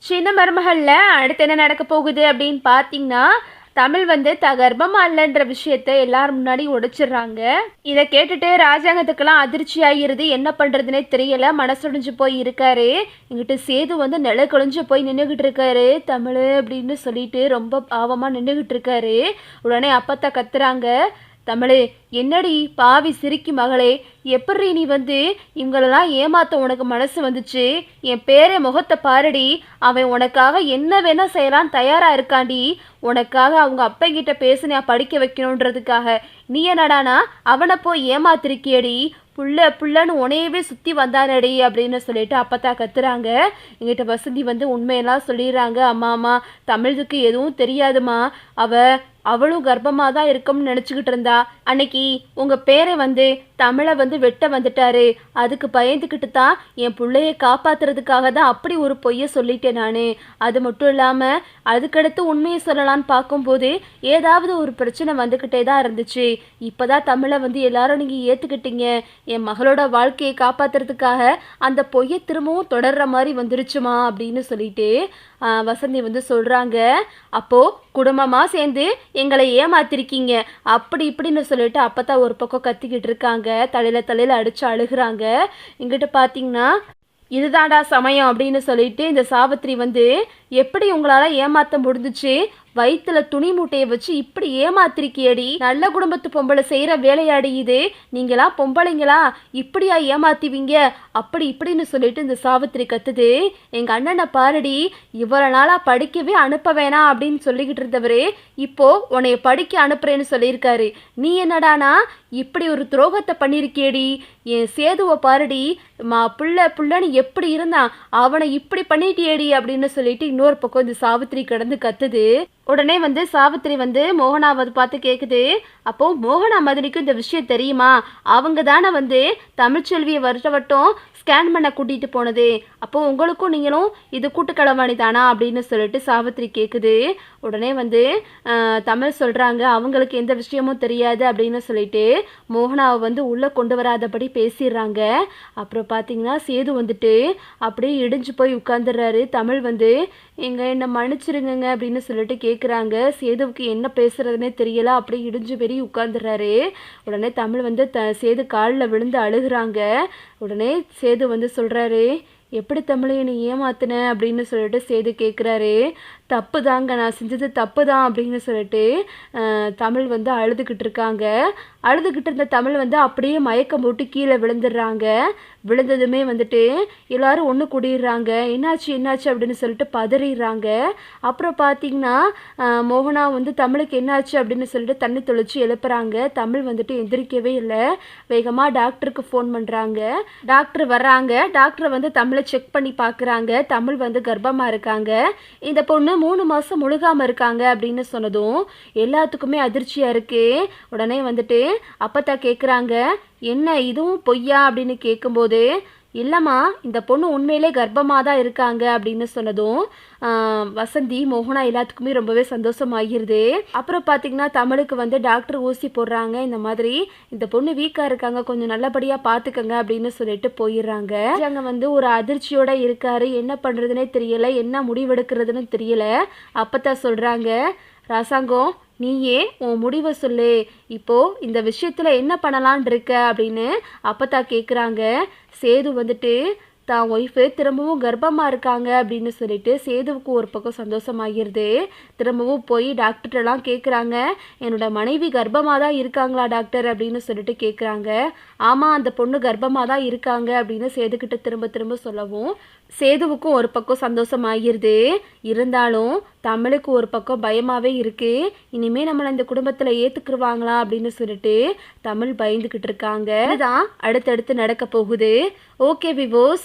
சின்ன மருமகளில்? அடுத்து என்ன நடக்க போகுது அப்படின்னு பார்த்தீங்கன்னா தமிழ் வந்து தகர்ப்பம் அல்லன்ற இல்லைன்ற விஷயத்த எல்லாரும் முன்னாடி உடைச்சிடுறாங்க. இதை கேட்டுட்டு ராஜாங்கத்துக்கெல்லாம் அதிர்ச்சி ஆகிருது என்ன பண்ணுறதுனே தெரியல. மனசுடைஞ்சு போய் இருக்காரு. எங்கிட்ட சேது வந்து நில குழிஞ்சு போய் நின்றுக்கிட்டு இருக்காரு. தமிழ் அப்படின்னு சொல்லிட்டு ரொம்ப பாவமாக நின்றுக்கிட்டு இருக்காரு. உடனே அப்பத்தா கத்துறாங்க. தமிழே என்னடி பாவி சிரிக்கி மகளே எப்படி நீ வந்து இவங்களெல்லாம் ஏமாத்த உனக்கு மனசு வந்துச்சு? என் பேரை முகத்தை பாருடி அவன் உனக்காக என்ன வேணா செய்யலாம் தயாரா இருக்காண்டி. உனக்காக அவங்க அப்பங்கிட்ட பேசி நான் படிக்க வைக்கணுன்றதுக்காக. நீ என்னடானா அவனை போய் ஏமாத்திருக்கியடி? புள்ள புள்ளன்னு உனையவே சுற்றி வந்தானடி அப்படின்னு சொல்லிட்டு அப்பத்தா கத்துறாங்க. எங்கிட்ட வசந்தி வந்து உண்மையெல்லாம் சொல்லிடுறாங்க. அம்மா அம்மா தமிழுக்கு எதுவும் தெரியாதுமா அவ அவளும் கர்ப்பமாக தான் இருக்கும்னு நினச்சிக்கிட்டு இருந்தா. அன்னைக்கு உங்கள் பேரை வந்து தமிழை வந்து வெட்ட வந்துட்டாரு. அதுக்கு பயந்துக்கிட்டு தான் என் பிள்ளைய காப்பாத்துறதுக்காக தான் அப்படி ஒரு பொய்யை சொல்லிட்டேன் நான். அது மட்டும் இல்லாமல் அதுக்கடுத்து உண்மையை சொல்லலான்னு பார்க்கும்போது ஏதாவது ஒரு பிரச்சனை வந்துக்கிட்டே தான் இருந்துச்சு. இப்போ தான் தமிழை வந்து எல்லாரும் நீங்கள் ஏற்றுக்கிட்டீங்க என் மகளோட வாழ்க்கையை காப்பாத்துறதுக்காக அந்த பொய்யை திரும்பவும் தொடர்ற மாதிரி வந்துருச்சுமா அப்படின்னு சொல்லிட்டு வசந்தி வந்து சொல்கிறாங்க அப்போது குடும்பமாக சேர்ந்து எங்களை ஏமாத்திருக்கீங்க. அப்படி இப்படின்னு சொல்லிட்டு அப்போ தான் ஒரு பக்கம் கத்திக்கிட்டு இருக்காங்க தலையில் தலையில் அடித்து அழுகிறாங்க. இங்கிட்ட பார்த்தீங்கன்னா இதுதான்டா சமயம் அப்படின்னு சொல்லிட்டு இந்த சாவித்திரி வந்து எப்படி உங்களால் ஏமாற்ற முடிஞ்சிச்சு? வயிற்றுல துணி மூட்டையை வச்சு இப்படி ஏமாத்திருக்கியடி. நல்ல குடும்பத்து பொம்பளை செய்கிற வேலையாடி இது. நீங்களா பொம்பளைங்களா? இப்படியா ஏமாத்துவீங்க? அப்படி இப்படின்னு சொல்லிட்டு இந்த சாவித்திரி கத்துது. எங்கள் அண்ணனை பாருடி இவ்வளோ நாளாக படிக்கவே அனுப்ப வேணாம் அப்படின்னு சொல்லிக்கிட்டு இருந்தவரு இப்போ உன்னைய படிக்க அனுப்புறேன்னு சொல்லியிருக்காரு. நீ என்னடானா? இப்படி ஒரு துரோகத்தை பண்ணியிருக்கியடி. என் சேதுவை பாருடி மா புள்ள புள்ளன்னு எப்படி இருந்தான்? அவனை இப்படி பண்ணிட்டியடி அப்படின்னு சொல்லிட்டு இன்னொரு பக்கம் இந்த சாவித்திரி கிடந்து கத்துது. உடனே வந்து சாவித்திரி வந்து மோகனாவை பார்த்து கேட்குது அப்போ மோகனா மதனிக்கும் இந்த விஷயம் தெரியுமா? அவங்க தானே வந்து தமிழ்ச்செல்வியை வருஷ வட்டம் ஸ்கேன் பண்ண கூட்டிகிட்டு போனது. அப்போ உங்களுக்கும் நீங்களும் இது கூட்டுக்களவாணி தானா? அப்படின்னு சொல்லிட்டு சாவித்திரி கேட்குது உடனே வந்து தமிழ் சொல்கிறாங்க அவங்களுக்கு எந்த விஷயமும் தெரியாது அப்படின்னு சொல்லிட்டு மோகனாவை வந்து உள்ளே கொண்டு வராதபடி பேசிடுறாங்க. அப்புறம் பார்த்தீங்கன்னா சேது வந்துட்டு அப்படியே இடிஞ்சு போய் உட்காந்துடுறாரு தமிழ் வந்து எங்க என்னை மன்னிச்சிருங்கங்க அப்படின்னு சொல்லிட்டு கேட்குறாங்க சேதுவுக்கு என்ன பேசுறதுனே தெரியல. அப்படியே இடிஞ்சு பெரிய உட்காந்துடுறாரு உடனே தமிழ் வந்து த சேது காலில் விழுந்து அழுகுறாங்க. உடனே சேது வந்து சொல்கிறாரு எப்படி தமிழை நீ ஏமாத்தின? அப்படின்னு சொல்லிட்டு சேது கேட்குறாரு தப்பு தாங்க நான் செஞ்சது தப்பு தான் அப்படின்னு சொல்லிட்டு தமிழ் வந்து அழுதுகிட்டு இருக்காங்க. அழுதுகிட்டு இருந்த தமிழ் வந்து அப்படியே மயக்கம் போட்டு கீழே விழுந்துடுறாங்க. விழுந்ததுமே வந்துட்டு எல்லாரும் ஒன்று கூடிடுறாங்க. என்னாச்சு என்னாச்சு அப்படின்னு சொல்லிட்டு பதறிடுறாங்க. அப்புறம் பார்த்தீங்கன்னா மோகனா வந்து தமிழுக்கு என்னாச்சு அப்படின்னு சொல்லிட்டு தண்ணி தொளிச்சு எழுப்புறாங்க. தமிழ் வந்துட்டு எந்திரிக்கவே இல்லை. வேகமாக டாக்டருக்கு ஃபோன் பண்ணுறாங்க டாக்டர் வர்றாங்க. டாக்டர் வந்து தமிழை செக் பண்ணி பார்க்குறாங்க தமிழ் வந்து கர்ப்பமாக இருக்காங்க. இந்த பொண்ணு மூணு மாதம் முழுகாமல் இருக்காங்க அப்படின்னு சொன்னதும் எல்லாத்துக்குமே அதிர்ச்சியாக இருக்கு. உடனே வந்துட்டு அப்பத்தா கேட்குறாங்க என்ன இதுவும் பொய்யா? அப்படின்னு கேட்கும்போது இல்லைம்மா இந்த பொண்ணு உண்மையிலே கர்ப்பமாக தான் இருக்காங்க அப்படின்னு சொன்னதும் வசந்தி மோகனா எல்லாத்துக்குமே ரொம்பவே சந்தோஷமாகிருது. அப்புறம் பார்த்தீங்கன்னா தமிழுக்கு வந்து டாக்டர் ஊசி போடுறாங்க இந்த மாதிரி. இந்த பொண்ணு வீக்காக இருக்காங்க கொஞ்சம் நல்லபடியாக பார்த்துக்கங்க அப்படின்னு சொல்லிட்டு போயிடுறாங்க. அங்கே வந்து ஒரு அதிர்ச்சியோட இருக்காரு என்ன பண்ணுறதுனே தெரியல என்ன முடிவெடுக்கிறதுன்னு தெரியல அப்பத்தான் சொல்கிறாங்க ராசாங்கம் நீயே உன் முடிவை சொல்லு. இப்போ இந்த விஷயத்துல என்ன பண்ணலான் இருக்க அப்படின்னு அப்பத்தா கேட்குறாங்க சேது வந்துட்டு தான் ஒய்ஃபு திரும்பவும் கர்ப்பமாக இருக்காங்க அப்படின்னு சொல்லிட்டு சேதுவுக்கு ஒரு பக்கம் சந்தோஷமாகிருது திரும்பவும் போய் டாக்டர்கிட்டலாம் கேட்குறாங்க என்னோட மனைவி கர்ப்பமாக தான் இருக்காங்களா டாக்டர் அப்படின்னு சொல்லிட்டு கேட்குறாங்க ஆமாம் அந்த பொண்ணு கர்ப்பமாக தான் இருக்காங்க அப்படின்னு சேதுக்கிட்ட திரும்ப திரும்ப சொல்லவும் சேதுவுக்கும் ஒரு பக்கம் சந்தோஷமாகிருது இருந்தாலும் தமிழுக்கு ஒரு பக்கம் பயமாகவே இருக்குது இனிமேல் நம்மளை இந்த குடும்பத்தில் ஏற்றுக்குருவாங்களா அப்படின்னு சொல்லிட்டு தமிழ் பயந்துக்கிட்டு இருக்காங்க. இதுதான் அடுத்தடுத்து நடக்க போகுது. ஓகே விவோஸ்